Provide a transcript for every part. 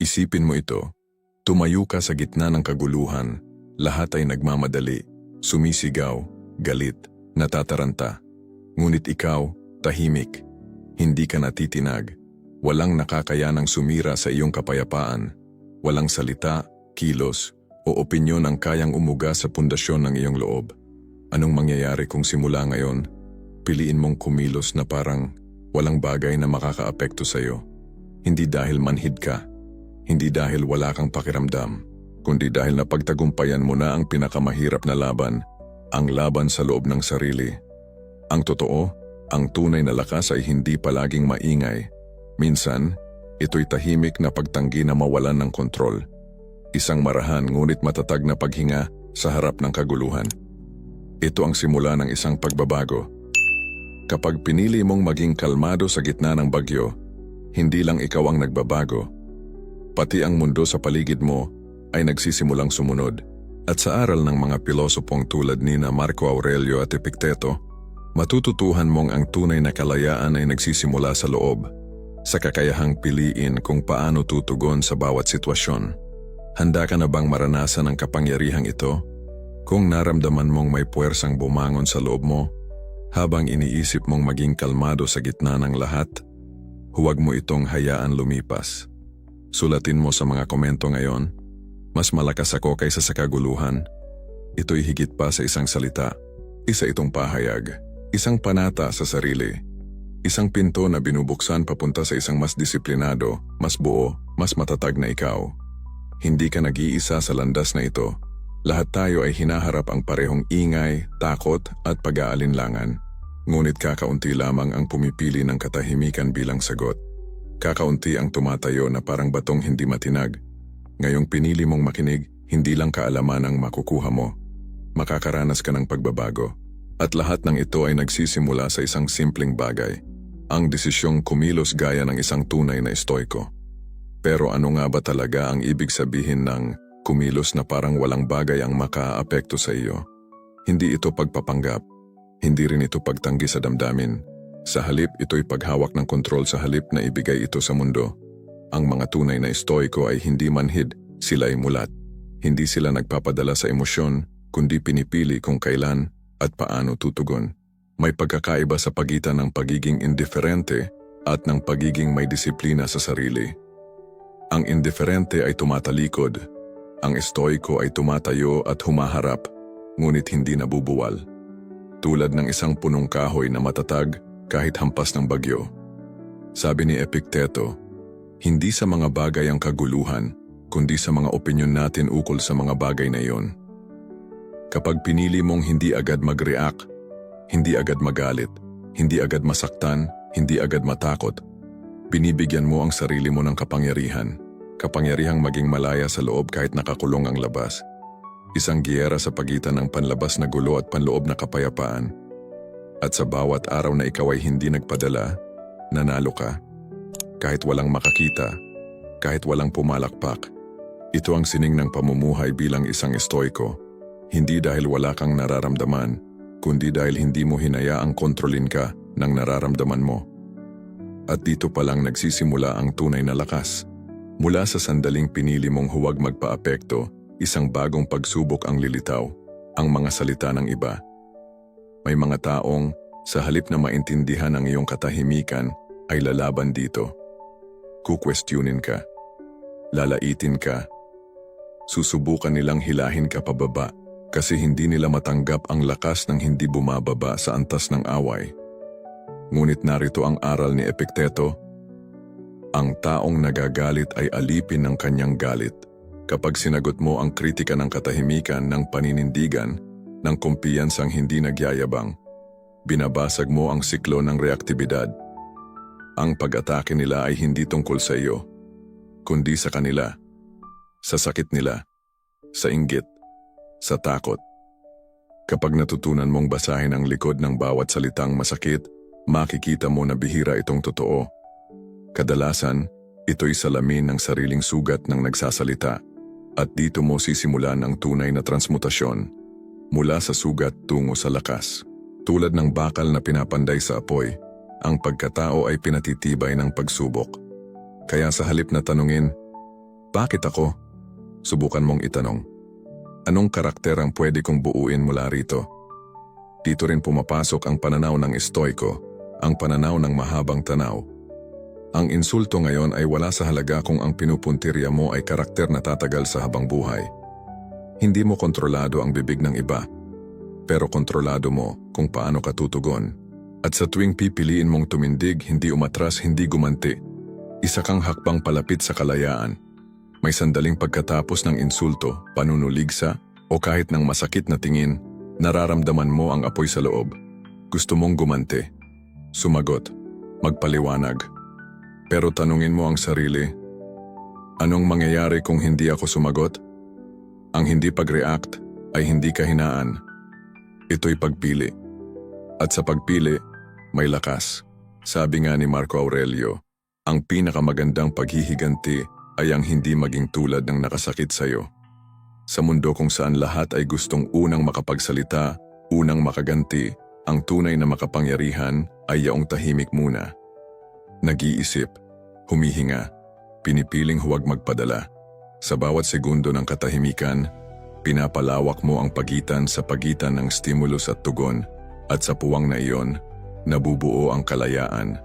Isipin mo ito. Tumayo ka sa gitna ng kaguluhan. Lahat ay nagmamadali, sumisigaw, galit, natataranta. Ngunit ikaw, tahimik. Hindi ka natitinag. Walang nakakayanang sumira sa iyong kapayapaan. Walang salita, kilos, o opinyon ang kayang umuga sa pundasyon ng iyong loob. Anong mangyayari kung simula ngayon, piliin mong kumilos na parang walang bagay na makakaapekto sa iyo? Hindi dahil manhid ka, hindi dahil wala kang pakiramdam, kundi dahil napagtagumpayan mo na ang pinakamahirap na laban, ang laban sa loob ng sarili. Ang totoo, ang tunay na lakas ay hindi palaging maingay. Minsan, ito'y tahimik na pagtanggi na mawalan ng kontrol. Isang marahan ngunit matatag na paghinga sa harap ng kaguluhan. Ito ang simula ng isang pagbabago. Kapag pinili mong maging kalmado sa gitna ng bagyo, hindi lang ikaw ang nagbabago. Pati ang mundo sa paligid mo ay nagsisimulang sumunod. At sa aral ng mga pilosopong tulad ni na Marco Aurelio at Epicteto, matututuhan mong ang tunay na kalayaan ay nagsisimula sa loob, sa kakayahang piliin kung paano tutugon sa bawat sitwasyon. Handa ka na bang maranasan ang kapangyarihang ito? Kung naramdaman mong may puwersang bumangon sa loob mo, habang iniisip mong maging kalmado sa gitna ng lahat, huwag mo itong hayaan lumipas. Sulatin mo sa mga komento ngayon, mas malakas ako kaysa sa kaguluhan. Ito'y higit pa sa isang salita. Isa itong pahayag, isang panata sa sarili. Isang pinto na binubuksan papunta sa isang mas disiplinado, mas buo, mas matatag na ikaw. Hindi ka nag-iisa sa landas na ito. Lahat tayo ay hinaharap ang parehong ingay, takot at pag-aalinlangan. Ngunit kakaunti lamang ang pumipili ng katahimikan bilang sagot. Kakaunti ang tumatayo na parang batong hindi matinag. Ngayong pinili mong makinig, hindi lang kaalaman ang makukuha mo. Makakaranas ka ng pagbabago. At lahat ng ito ay nagsisimula sa isang simpleng bagay. Ang desisyong kumilos gaya ng isang tunay na estoiko. Pero ano nga ba talaga ang ibig sabihin ng kumilos na parang walang bagay ang makaapekto sa iyo? Hindi ito pagpapanggap. Hindi rin ito pagtanggi sa damdamin. Sa halip, ito'y paghawak ng kontrol sa halip na ibigay ito sa mundo. Ang mga tunay na estoiko ay hindi manhid, sila ay mulat. Hindi sila nagpapadala sa emosyon, kundi pinipili kung kailan at paano tutugon. May pagkakaiba sa pagitan ng pagiging indiferente at ng pagiging may disiplina sa sarili. Ang indiferente ay tumatalikod, ang estoiko ay tumatayo at humaharap, ngunit hindi nabubuwal. Tulad ng isang punong kahoy na matatag kahit hampas ng bagyo. Sabi ni Epicteto, hindi sa mga bagay ang kaguluhan, kundi sa mga opinyon natin ukol sa mga bagay na iyon. Kapag pinili mong hindi agad mag-react, hindi agad magalit, hindi agad masaktan, hindi agad matakot, binibigyan mo ang sarili mo ng kapangyarihan, kapangyarihang maging malaya sa loob kahit nakakulong ang labas. Isang giyera sa pagitan ng panlabas na gulo at panloob na kapayapaan. At sa bawat araw na ikaw ay hindi nagpadala, nanalo ka. Kahit walang makakita, kahit walang pumalakpak. Ito ang sining ng pamumuhay bilang isang estoiko. Hindi dahil wala kang nararamdaman, kundi dahil hindi mo hinayaang kontrolin ka ng nararamdaman mo. At dito pa lang nagsisimula ang tunay na lakas. Mula sa sandaling pinili mong huwag magpaapekto, isang bagong pagsubok ang lilitaw, ang mga salita ng iba. May mga taong, sa halip na maintindihan ang iyong katahimikan, ay lalaban dito. Kukwestiyonin ka. Lalaitin ka. Susubukan nilang hilahin ka pababa kasi hindi nila matanggap ang lakas ng hindi bumababa sa antas ng away. Ngunit narito ang aral ni Epicteto. Ang taong nagagalit ay alipin ng kanyang galit. Kapag sinagot mo ang kritika ng katahimikan ng paninindigan, ng kumpiyansang hindi nagyayabang, binabasag mo ang siklo ng reaktibidad. Ang pag-atake nila ay hindi tungkol sa iyo, kundi sa kanila, sa sakit nila, sa inggit, sa takot. Kapag natutunan mong basahin ang likod ng bawat salitang masakit, makikita mo na bihira itong totoo. Kadalasan, ito'y salamin ng sariling sugat ng nagsasalita at dito mo sisimulan ang tunay na transmutasyon mula sa sugat tungo sa lakas. Tulad ng bakal na pinapanday sa apoy, ang pagkatao ay pinatitibay ng pagsubok. Kaya sa halip na tanungin, Bakit ako? Subukan mong itanong. Anong karakter ang pwede kong buuin mula rito? Dito rin pumapasok ang pananaw ng estoiko, ang pananaw ng mahabang tanaw. Ang insulto ngayon ay wala sa halaga kung ang pinupuntirya mo ay karakter na tatagal sa habang buhay. Hindi mo kontrolado ang bibig ng iba, pero kontrolado mo kung paano ka tutugon. At sa tuwing pipiliin mong tumindig, hindi umatras, hindi gumanti. Isa kang hakbang palapit sa kalayaan. May sandaling pagkatapos ng insulto, panunuligsa, o kahit ng masakit na tingin, nararamdaman mo ang apoy sa loob. Gusto mong gumanti. Sumagot. Magpaliwanag. Pero tanungin mo ang sarili, anong mangyayari kung hindi ako sumagot? Ang hindi pag-react ay hindi kahinaan. Ito'y pagpili. At sa pagpili, may lakas. Sabi nga ni Marco Aurelio, ang pinakamagandang paghihiganti ay ang hindi maging tulad ng nakasakit sa'yo. Sa mundo kung saan lahat ay gustong unang makapagsalita, unang makaganti, ang tunay na makapangyarihan ay yaong tahimik muna. Nag-iisip, humihinga, pinipiling huwag magpadala. Sa bawat segundo ng katahimikan, pinapalawak mo ang pagitan sa pagitan ng stimulus at tugon at sa puwang na iyon, nabubuo ang kalayaan.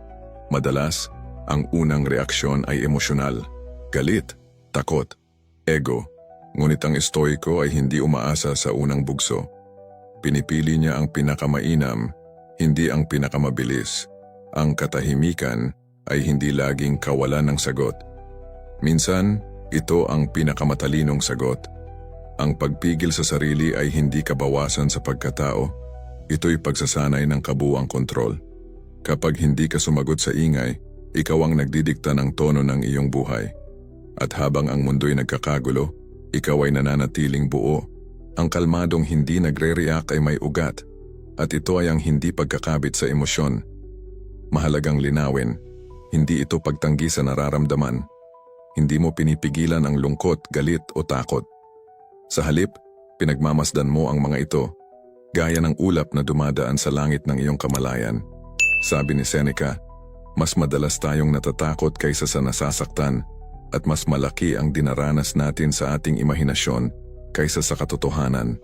Madalas, ang unang reaksyon ay emosyonal, galit, takot, ego. Ngunit ang estoiko ay hindi umaasa sa unang bugso. Pinipili niya ang pinakamainam, hindi ang pinakamabilis. Ang katahimikan ay hindi laging kawalan ng sagot. Minsan, ito ang pinakamatalinong sagot. Ang pagpigil sa sarili ay hindi kabawasan sa pagkatao. Ito'y pagsasanay ng kabuwang kontrol. Kapag hindi ka sumagot sa ingay, ikaw ang nagdidikta ng tono ng iyong buhay. At habang ang mundo'y nagkakagulo, ikaw ay nananatiling buo. Ang kalmadong hindi nagre-react ay may ugat. At ito ay ang hindi pagkakabit sa emosyon. Mahalagang linawin, hindi ito pagtanggi sa nararamdaman. Hindi mo pinipigilan ang lungkot, galit o takot. Sa halip, pinagmamasdan mo ang mga ito, gaya ng ulap na dumadaan sa langit ng iyong kamalayan. Sabi ni Seneca, mas madalas tayong natatakot kaysa sa nasasaktan at mas malaki ang dinaranas natin sa ating imahinasyon kaysa sa katotohanan.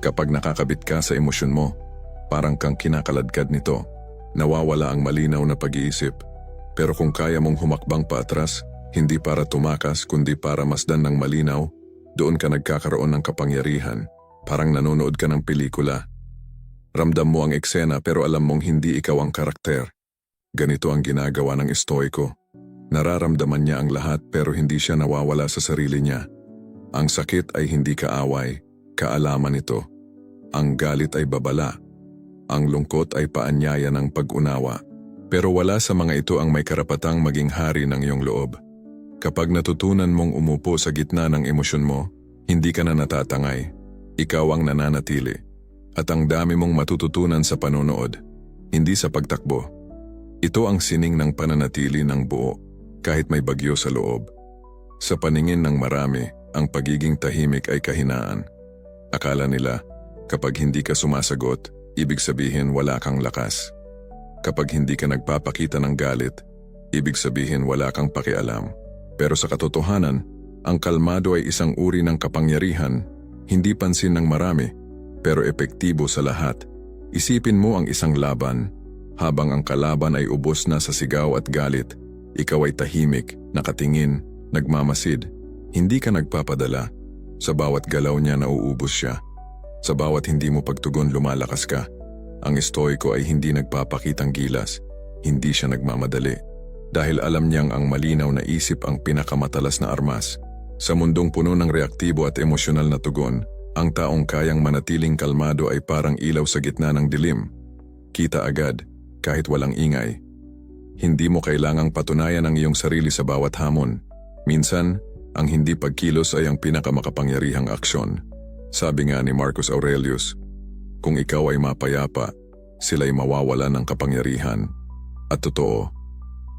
Kapag nakakabit ka sa emosyon mo, parang kang kinakaladkad nito, nawawala ang malinaw na pag-iisip. Pero kung kaya mong humakbang paatras, hindi para tumakas kundi para masdan ng malinaw, doon ka nagkakaroon ng kapangyarihan, parang nanonood ka ng pelikula. Ramdam mo ang eksena pero alam mong hindi ikaw ang karakter. Ganito ang ginagawa ng estoiko. Nararamdaman niya ang lahat pero hindi siya nawawala sa sarili niya. Ang sakit ay hindi kaaway, kaalaman ito. Ang galit ay babala. Ang lungkot ay paanyaya ng pag-unawa. Pero wala sa mga ito ang may karapatang maging hari ng iyong loob. Kapag natutunan mong umupo sa gitna ng emosyon mo, hindi ka na natatangay. Ikaw ang nananatili. At ang dami mong matututunan sa panonood, hindi sa pagtakbo. Ito ang sining ng pananatili ng buo, kahit may bagyo sa loob. Sa paningin ng marami, ang pagiging tahimik ay kahinaan. Akala nila, kapag hindi ka sumasagot, ibig sabihin wala kang lakas. Kapag hindi ka nagpapakita ng galit, ibig sabihin wala kang pakialam. Pero sa katotohanan, ang kalmado ay isang uri ng kapangyarihan, hindi pansin ng marami, pero epektibo sa lahat. Isipin mo ang isang laban. Habang ang kalaban ay ubos na sa sigaw at galit, ikaw ay tahimik, nakatingin, nagmamasid. Hindi ka nagpapadala. Sa bawat galaw niya nauubos siya. Sa bawat hindi mo pagtugon lumalakas ka. Ang estoiko ay hindi nagpapakitang gilas. Hindi siya nagmamadali. Dahil alam niyang ang malinaw na isip ang pinakamatalas na armas. Sa mundong puno ng reaktibo at emosyonal na tugon, ang taong kayang manatiling kalmado ay parang ilaw sa gitna ng dilim. Kita agad, kahit walang ingay. Hindi mo kailangang patunayan ang iyong sarili sa bawat hamon. Minsan, ang hindi pagkilos ay ang pinakamakapangyarihang aksyon. Sabi nga ni Marcus Aurelius, kung ikaw ay mapayapa, sila'y mawawala ng kapangyarihan. At totoo,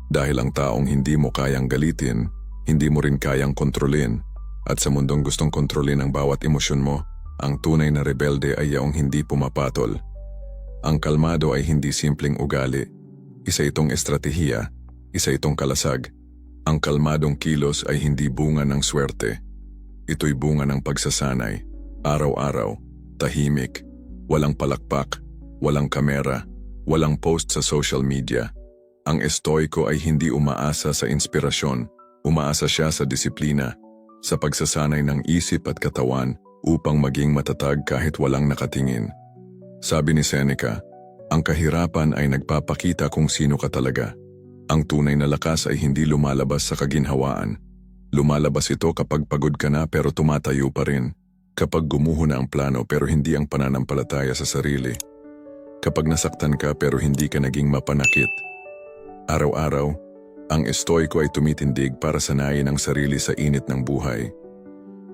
dahil ang taong hindi mo kayang galitin, hindi mo rin kayang kontrolin, at sa mundong gustong kontrolin ang bawat emosyon mo, ang tunay na rebelde ay yaong hindi pumapatol. Ang kalmado ay hindi simpleng ugali. Isa itong estratehiya, isa itong kalasag. Ang kalmadong kilos ay hindi bunga ng swerte. Ito'y bunga ng pagsasanay. Araw-araw, tahimik, walang palakpak, walang kamera, walang post sa social media. Ang estoiko ay hindi umaasa sa inspirasyon, umaasa siya sa disiplina, sa pagsasanay ng isip at katawan upang maging matatag kahit walang nakatingin. Sabi ni Seneca, ang kahirapan ay nagpapakita kung sino ka talaga. Ang tunay na lakas ay hindi lumalabas sa kaginhawaan. Lumalabas ito kapag pagod ka na pero tumatayo pa rin. Kapag gumuho na ang plano pero hindi ang pananampalataya sa sarili. Kapag nasaktan ka pero hindi ka naging mapanakit. Araw-araw, ang estoiko ay tumitindig para sanayin ang sarili sa init ng buhay.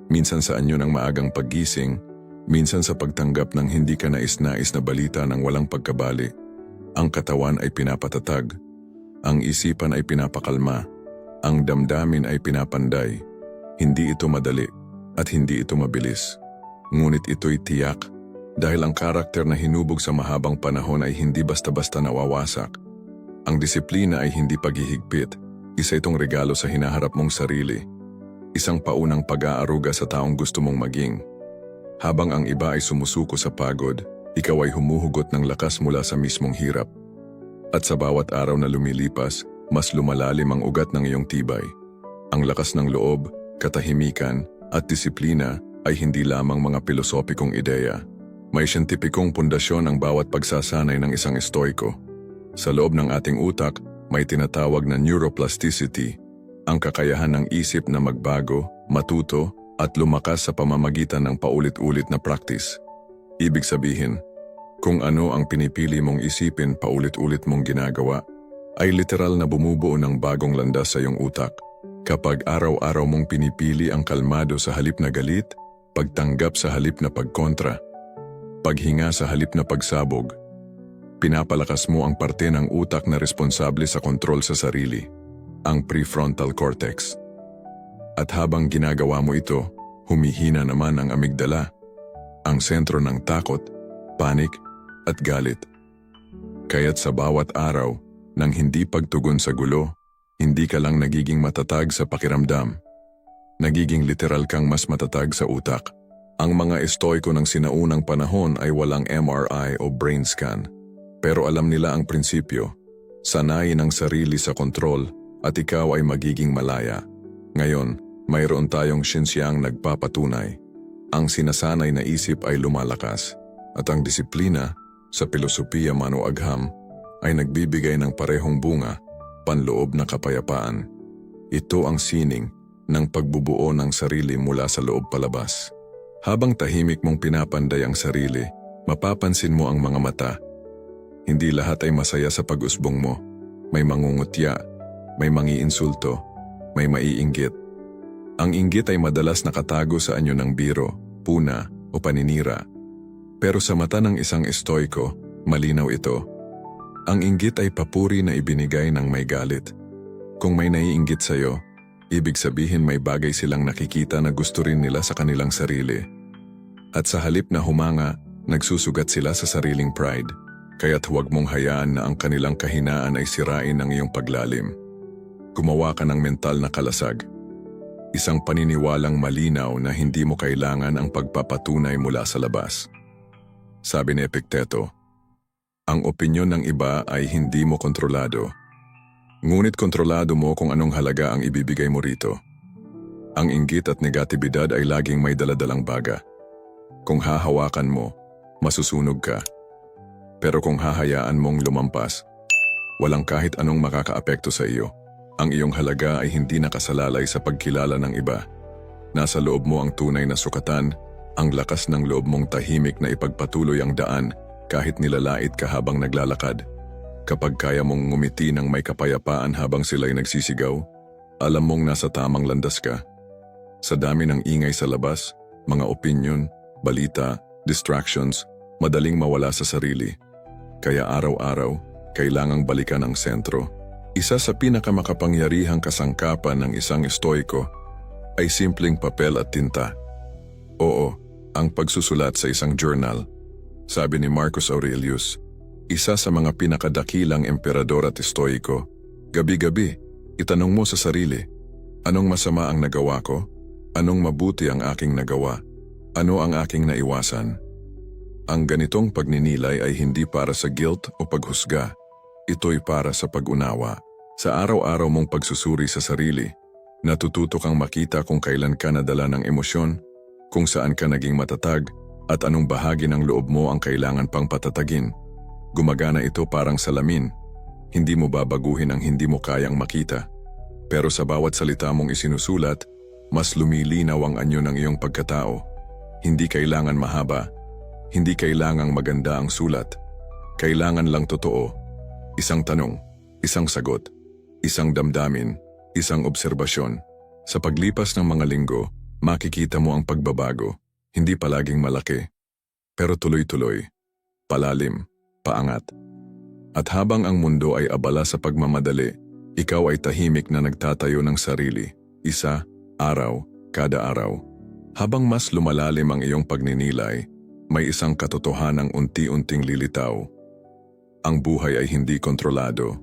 Minsan sa anyo ng maagang paggising, minsan sa pagtanggap ng hindi ka nais-nais na balita ng walang pagkabali. Ang katawan ay pinapatatag, ang isipan ay pinapakalma, ang damdamin ay pinapanday. Hindi ito madali at hindi ito mabilis. Ngunit ito'y tiyak dahil ang karakter na hinubog sa mahabang panahon ay hindi basta-basta nawawasak. Ang disiplina ay hindi paghihigpit, isa itong regalo sa hinaharap mong sarili. Isang paunang pag-aaruga sa taong gusto mong maging. Habang ang iba ay sumusuko sa pagod, ikaw ay humuhugot ng lakas mula sa mismong hirap. At sa bawat araw na lumilipas, mas lumalalim ang ugat ng iyong tibay. Ang lakas ng loob, katahimikan, at disiplina ay hindi lamang mga pilosopikong ideya. May siyentipikong pundasyon ang bawat pagsasanay ng isang estoiko. Sa loob ng ating utak, may tinatawag na neuroplasticity, ang kakayahan ng isip na magbago, matuto, at lumakas sa pamamagitan ng paulit-ulit na practice. Ibig sabihin, kung ano ang pinipili mong isipin paulit-ulit mong ginagawa, ay literal na bumubuo ng bagong landas sa iyong utak. Kapag araw-araw mong pinipili ang kalmado sa halip na galit, pagtanggap sa halip na pagkontra, paghinga sa halip na pagsabog, pinapalakas mo ang parte ng utak na responsable sa kontrol sa sarili, ang prefrontal cortex. At habang ginagawa mo ito, humihina naman ang amygdala, ang sentro ng takot, panik, at galit. Kaya't sa bawat araw, nang hindi pagtugon sa gulo, hindi ka lang nagiging matatag sa pakiramdam. Nagiging literal kang mas matatag sa utak. Ang mga estoiko ng sinaunang panahon ay walang MRI o brain scan. Pero alam nila ang prinsipyo. Sanayin ang sarili sa kontrol at ikaw ay magiging malaya. Ngayon, mayroon tayong sinsyang nagpapatunay. Ang sinasanay na isip ay lumalakas at ang disiplina sa pilosopiya mano agham ay nagbibigay ng parehong bunga, panloob na kapayapaan. Ito ang sining ng pagbubuo ng sarili mula sa loob palabas. Habang tahimik mong pinapanday ang sarili, mapapansin mo ang mga mata. Hindi lahat ay masaya sa pag-usbong mo. May mangungutya, may mangiinsulto, may maiinggit. Ang inggit ay madalas nakatago sa anyo ng biro, puna o paninira. Pero sa mata ng isang estoiko, malinaw ito. Ang inggit ay papuri na ibinigay ng may galit. Kung may naiinggit sa'yo, ibig sabihin may bagay silang nakikita na gusto rin nila sa kanilang sarili. At sa halip na humanga, nagsusugat sila sa sariling pride. Kaya't huwag mong hayaan na ang kanilang kahinaan ay sirain ng iyong paglalim. Gumawa ka ng mental na kalasag. Isang paniniwalang malinaw na hindi mo kailangan ang pagpapatunay mula sa labas. Sabi ni Epicteto, ang opinyon ng iba ay hindi mo kontrolado. Ngunit kontrolado mo kung anong halaga ang ibibigay mo rito. Ang inggit at negatibidad ay laging may daladalang baga. Kung hahawakan mo, masusunog ka. Pero kung hahayaan mong lumampas, walang kahit anong makakaapekto sa iyo. Ang iyong halaga ay hindi nakasalalay sa pagkilala ng iba. Nasa loob mo ang tunay na sukatan, ang lakas ng loob mong tahimik na ipagpatuloy ang daan kahit nilalait ka habang naglalakad. Kapag kaya mong ngumiti ng may kapayapaan habang sila'y nagsisigaw, alam mong nasa tamang landas ka. Sa dami ng ingay sa labas, mga opinion, balita, distractions, madaling mawala sa sarili. Kaya araw-araw, kailangang balikan ang sentro. Isa sa pinakamakapangyarihang kasangkapan ng isang estoiko ay simpleng papel at tinta. Oo, ang pagsusulat sa isang journal. Sabi ni Marcus Aurelius, isa sa mga pinakadakilang emperador at estoiko, gabi-gabi, Itanong mo sa sarili, anong masama ang nagawa ko? Anong mabuti ang aking nagawa? Ano ang aking naiwasan? Ang ganitong pagninilay ay hindi para sa guilt o paghusga. Ito'y para sa pag-unawa. Sa araw-araw mong pagsusuri sa sarili, natututo kang makita kung kailan ka nadala ng emosyon, kung saan ka naging matatag, at anong bahagi ng loob mo ang kailangan pang patatagin. Gumagana ito parang salamin. Hindi mo babaguhin ang hindi mo kayang makita. Pero sa bawat salita mong isinusulat, mas lumilinaw ang anyo ng iyong pagkatao. Hindi kailangan mahaba. Hindi kailangang maganda ang sulat. Kailangan lang totoo. Isang tanong, isang sagot, isang damdamin, isang obserbasyon. Sa paglipas ng mga linggo, makikita mo ang pagbabago. Hindi palaging malaki, pero tuloy-tuloy, palalim, paangat. At habang ang mundo ay abala sa pagmamadali, ikaw ay tahimik na nagtatayo ng sarili, isa, araw, kada araw. Habang mas lumalalim ang iyong pagninilay, may isang katotohanang unti-unting lilitaw. Ang buhay ay hindi kontrolado.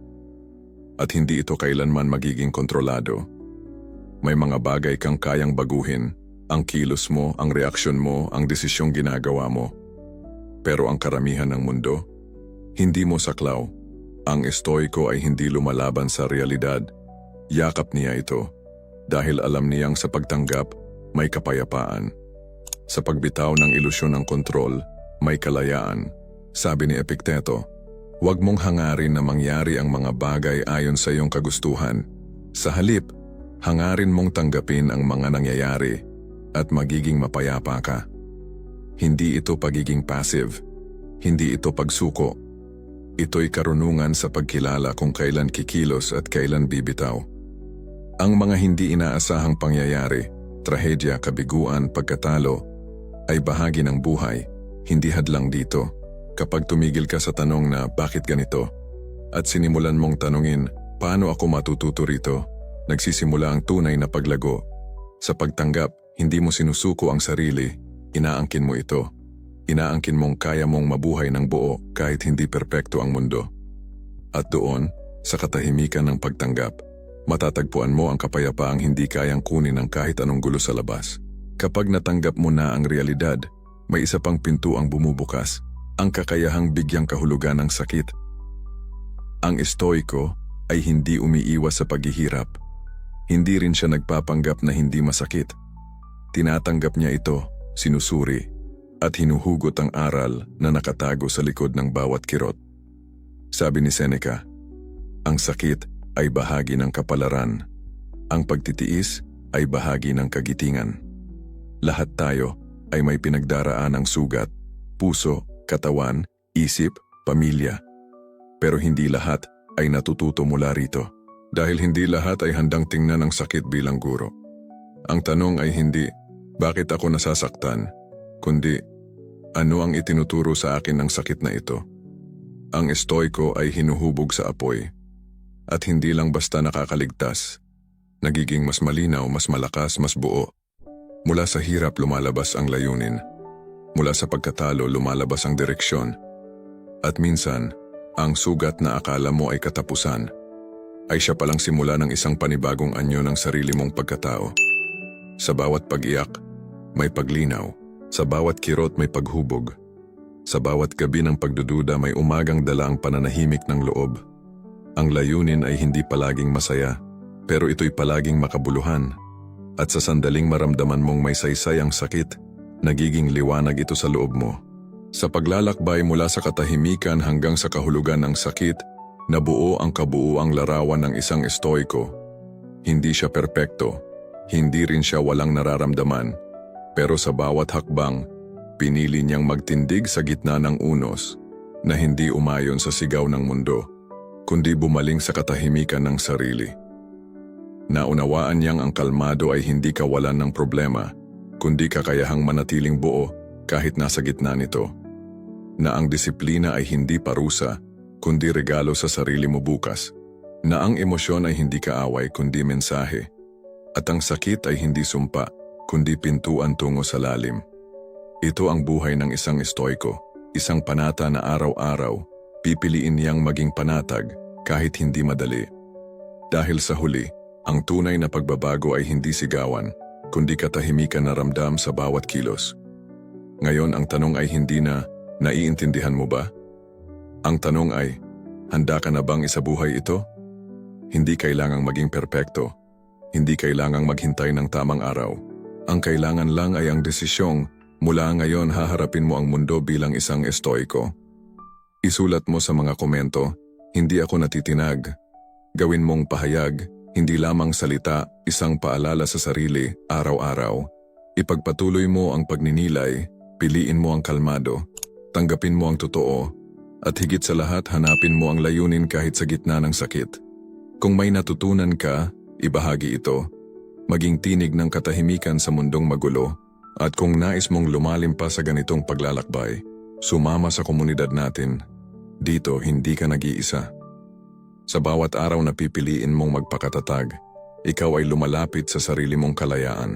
At hindi ito kailanman magiging kontrolado. May mga bagay kang kayang baguhin, ang kilos mo, ang reaksyon mo, ang desisyong ginagawa mo. Pero ang karamihan ng mundo, hindi mo saklaw. Ang estoiko ay hindi lumalaban sa realidad. Yakap niya ito dahil alam niyang sa pagtanggap may kapayapaan. Sa pagbitaw ng ilusyon ng kontrol, may kalayaan. Sabi ni Epicteto, huwag mong hangarin na mangyari ang mga bagay ayon sa iyong kagustuhan. Sa halip, hangarin mong tanggapin ang mga nangyayari at magiging mapayapa ka. Hindi ito pagiging passive. Hindi ito pagsuko. Ito'y karunungan sa pagkilala kung kailan kikilos at kailan bibitaw. Ang mga hindi inaasahang pangyayari, trahedya, kabiguan, pagkatalo, ay bahagi ng buhay, hindi hadlang dito. Kapag tumigil ka sa tanong na bakit ganito, at sinimulan mong tanungin paano ako matututo rito, nagsisimula ang tunay na paglago. Sa pagtanggap, hindi mo sinusuko ang sarili, inaangkin mo ito. Inaangkin mong kaya mong mabuhay ng buo kahit hindi perpekto ang mundo. At doon, sa katahimikan ng pagtanggap, matatagpuan mo ang kapayapaang hindi kayang kunin ng kahit anong gulo sa labas. Kapag natanggap mo na ang realidad, may isa pang pinto ang bumubukas, ang kakayahang bigyang kahulugan ng sakit. Ang estoiko ay hindi umiiwas sa paghihirap. Hindi rin siya nagpapanggap na hindi masakit. Tinatanggap niya ito, sinusuri, at hinuhugot ang aral na nakatago sa likod ng bawat kirot. Sabi ni Seneca, ang sakit ay bahagi ng kapalaran. Ang pagtitiis ay bahagi ng kagitingan. Lahat tayo ay may pinagdaraan ng sugat, puso, katawan, isip, pamilya. Pero hindi lahat ay natututo mula rito. Dahil hindi lahat ay handang tingnan ang sakit bilang guro. Ang tanong ay hindi, bakit ako nasasaktan? Kundi, ano ang itinuturo sa akin ng sakit na ito? Ang estoiko ay hinuhubog sa apoy. At hindi lang basta nakakaligtas. Nagiging mas malinaw, mas malakas, mas buo. Mula sa hirap lumalabas ang layunin. Mula sa pagkatalo lumalabas ang direksyon. At minsan, ang sugat na akala mo ay katapusan, ay siya palang simula ng isang panibagong anyo ng sarili mong pagkatao. Sa bawat pag-iyak, may paglinaw. Sa bawat kirot may paghubog. Sa bawat gabi ng pagdududa may umagang dala ang pananahimik ng loob. Ang layunin ay hindi palaging masaya, pero ito'y palaging makabuluhan. At sa sandaling maramdaman mong may saysay ang sakit, nagiging liwanag ito sa loob mo. Sa paglalakbay mula sa katahimikan hanggang sa kahulugan ng sakit, nabuo ang kabuuang larawan ng isang estoiko. Hindi siya perpekto, hindi rin siya walang nararamdaman, pero sa bawat hakbang, pinili niyang magtindig sa gitna ng unos na hindi umayon sa sigaw ng mundo, kundi bumaling sa katahimikan ng sarili. Naunawaan niyang ang kalmado ay hindi kawalan ng problema, kundi kakayahang manatiling buo kahit nasa gitna nito. Na ang disiplina ay hindi parusa, kundi regalo sa sarili mo bukas. Na ang emosyon ay hindi kaaway kundi mensahe. At ang sakit ay hindi sumpa, kundi pintuan tungo sa lalim. Ito ang buhay ng isang estoiko, isang panata na araw-araw, pipiliin niyang maging panatag kahit hindi madali. Dahil sa huli, ang tunay na pagbabago ay hindi sigawan, kundi katahimikan na ramdam sa bawat kilos. Ngayon ang tanong ay hindi na, naiintindihan mo ba? Ang tanong ay, handa ka na bang isabuhay ito? Hindi kailangang maging perpekto. Hindi kailangang maghintay ng tamang araw. Ang kailangan lang ay ang desisyong, mula ngayon haharapin mo ang mundo bilang isang estoiko. Isulat mo sa mga komento, hindi ako natitinag. Gawin mong pahayag, hindi lamang salita, isang paalala sa sarili, araw-araw. Ipagpatuloy mo ang pagninilay, piliin mo ang kalmado, tanggapin mo ang totoo, at higit sa lahat hanapin mo ang layunin kahit sa gitna ng sakit. Kung may natutunan ka, ibahagi ito. Maging tinig ng katahimikan sa mundong magulo, at kung nais mong lumalim pa sa ganitong paglalakbay, sumama sa komunidad natin. Dito, hindi ka nag-iisa. Sa bawat araw na pipiliin mong magpakatatag, ikaw ay lumalapit sa sarili mong kalayaan.